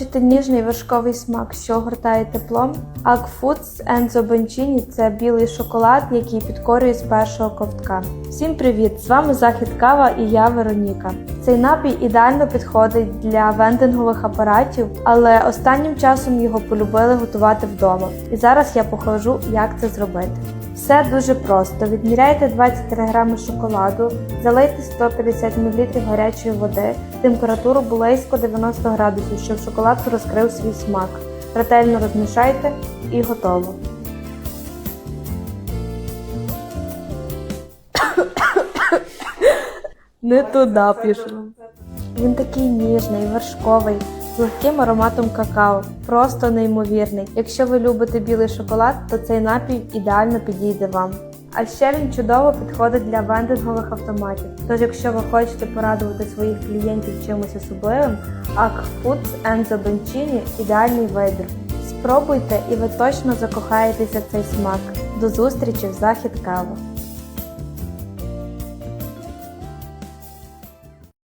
Хочете ніжний вершковий смак, що огортає теплом? Ag Foods Enzo Boncini – це білий шоколад, який підкорює з першого ковтка. Всім привіт! З вами Захід Кава і я Вероніка. Цей напій ідеально підходить для вендингових апаратів, але останнім часом його полюбили готувати вдома. І зараз я покажу, як це зробити. Все дуже просто. Відміряйте 23 грами шоколаду, залийте 150 мл гарячої води, температуру близько 90 градусів, щоб шоколад розкрив свій смак. Ретельно розмішайте і готово. Не туди пішов. Він такий ніжний, вершковий, з легким ароматом какао. Просто неймовірний. Якщо ви любите білий шоколад, то цей напій ідеально підійде вам. А ще він чудово підходить для вендингових автоматів. Тож, якщо ви хочете порадувати своїх клієнтів чимось особливим, Ак Foods Enzo Boncini – ідеальний вибір. Спробуйте і ви точно закохаєтеся в цей смак. До зустрічі в Захід Кава!